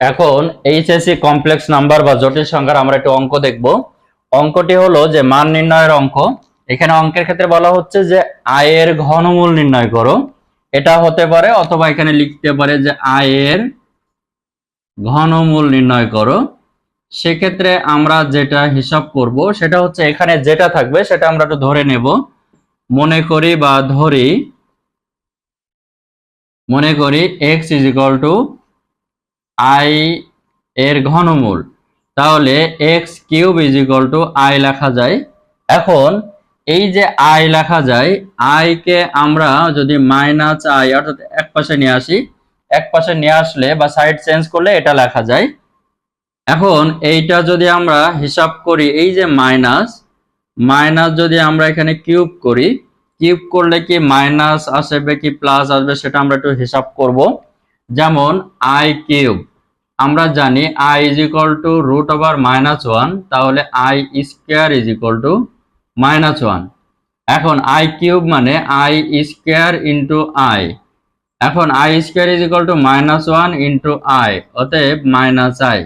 এখন HSC complex number বা জটিল সংখ্যার আমরা একটু অঙ্ক দেখব। অঙ্কটি হলো যে মান নির্ণয়ের অঙ্ক। এখানে অঙ্কের ক্ষেত্রে বলা হচ্ছে যে আয়ের ঘনমূল নির্ণয় করো। এটা হতে পারে অথবা এখানে লিখতে পারে যে আয়ের ঘনমূল নির্ণয় করো। সেক্ষেত্রে আমরা যেটা হিসাব করব সেটা হচ্ছে এখানে যেটা থাকবে সেটা আমরা একটু ধরে নেব। মনে করি বা ধরি, মনে করি x is equal to i এর ঘনমূল। তাহলে x cube is equal to i লেখা যায়। এখন এই যে আই লেখা যায় আই কে আমরা যদি মাইনাস আই অর্থাৎ এক পাশে নিয়ে আসি, এক পাশে নিয়ে আসলে বা সাইড চেঞ্জ করলে এটা লেখা যায়। এখন এইটা যদি আমরা হিসাব করি, এই যে মাইনাস মাইনাস যদি আমরা এখানে কিউব করি, কিউব করলে কি মাইনাস আসবে কি প্লাস আসবে সেটা আমরা একটু হিসাব করব। যেমন আই কিউব আমরা জানি i is equal to root over minus one তাহলে i square is equal to minus one এখন আই কিউব মানে আই স্কোয়ার ইন্টু আই এখন i square is equal to minus one into i অতএব minus I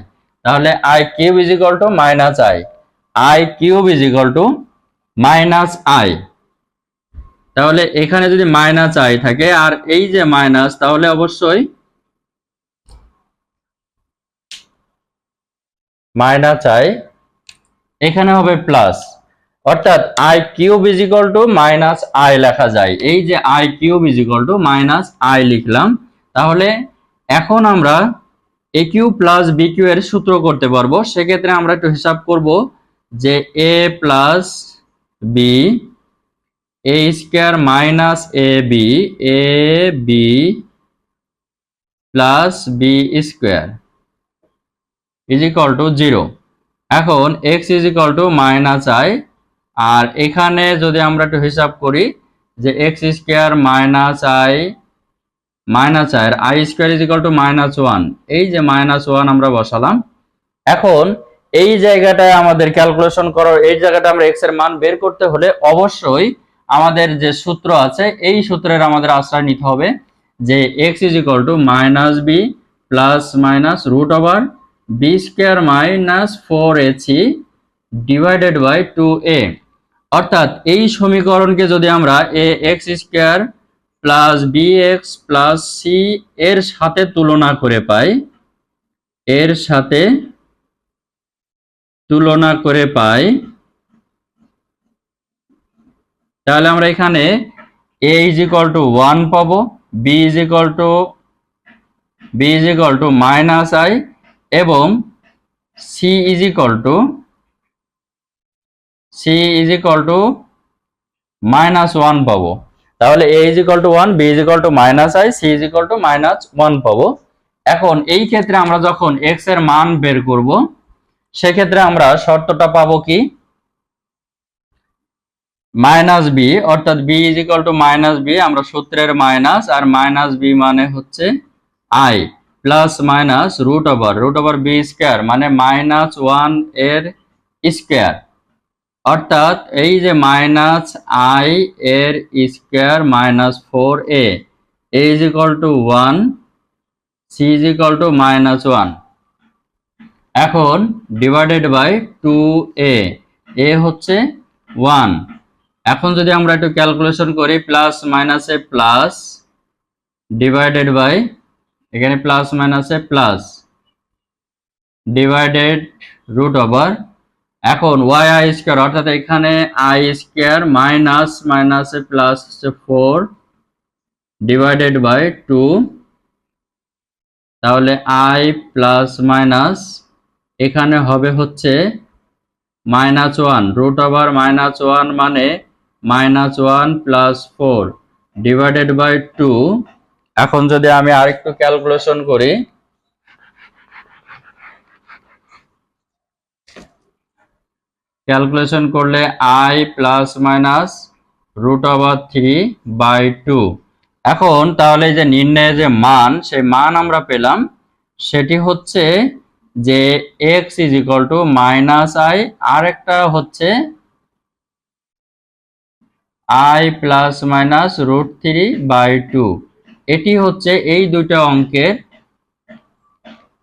তাহলে i cube is equal to minus i i cube is equal to minus i তাহলে এখানে যদি minus I থাকে, আর এই যে minus তাহলে অবশ্যই মাইনাস আই, এখানে হবে প্লাস অর্থাৎ i cube is equal to minus i লেখা যায়। এই যে i cube is equal to minus i লিখলাম, তাহলে এখন আমরা a cube plus b cube এর সূত্র করতে পারব। সেক্ষেত্রে আমরা একটু হিসাব করব যে a plus b a square minus a b a b plus b square is equal to zero এখন x is equal to minus i আর এখানে যদি আমরা একটু হিসাব করি যে x square minus i minus i i square is equal to minus one এই যে মাইনাস ওয়ান আমরা বসালাম। এখন এই জায়গাটায় আমাদের ক্যালকুলেশন করার, এই জায়গাটা আমরা এক্সের মান বের করতে হলে অবশ্যই আমাদের যে সূত্র আছে, এই সূত্রের আমাদের আশ্রয় নিতে হবে যে x is equal to minus b plus minus root over b square minus four a c divided by two a অর্থাৎ এই সমীকরণকে যদি আমরা a x square plus b x plus c এর সাথে তুলনা করে পাই, এর সাথে তুলনা করে পাই, তাহলে আমরা এখানে a is equal to one পাবো b is equal to b is equal to minus i এবং c is equal to c is equal to minus one পাবো। তাহলে a is equal to one b is equal to minus i c is equal to minus one পাবো। এখন এই ক্ষেত্রে আমরা যখন এক্সের মান বের করব, সেক্ষেত্রে আমরা শর্তটা পাবো কি? মাইনাস বি অর্থাৎ b is equal to minus b আমরা সূত্রের মাইনাস আর মাইনাস বি মানে হচ্ছে i plus minus root over root over b square মানে মাইনাস ওয়ানের স্কোয়ার অর্থাৎ এই যে মাইনাস আই এর square minus four a is equal to one c is equal to minus one এখন divided by two a a হচ্ছে one এখন যদি আমরা একটু ক্যালকুলেশন করি প্লাস মাইনাসে প্লাস ডিভাইডেড বাই এখানে প্লাস মাইনাসে প্লাস ডিভাইডেড রুট ওভার এখন ওয়াই আই স্কোয়ার অর্থাৎ এখানে আই স্কোয়ার মাইনাস মাইনাসে প্লাস হচ্ছে ফোর ডিভাইডেড বাই টু তাহলে আই প্লাস মাইনাস এখানে হবে হচ্ছে minus one root over minus one মানে minus one plus four divided by two এখন যদি আমি আরেকটু ক্যালকুলেশন করি ক্যালকুলেশন করলে i plus minus root over three by two এখন তাহলে যে নির্ণয়ে যে মান, সেই মান আমরা পেলাম, সেটি হচ্ছে যে x is equal to minus i আর একটা হচ্ছে i plus minus root three by two এটি হচ্ছে এই দুইটা অঙ্কের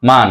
মান।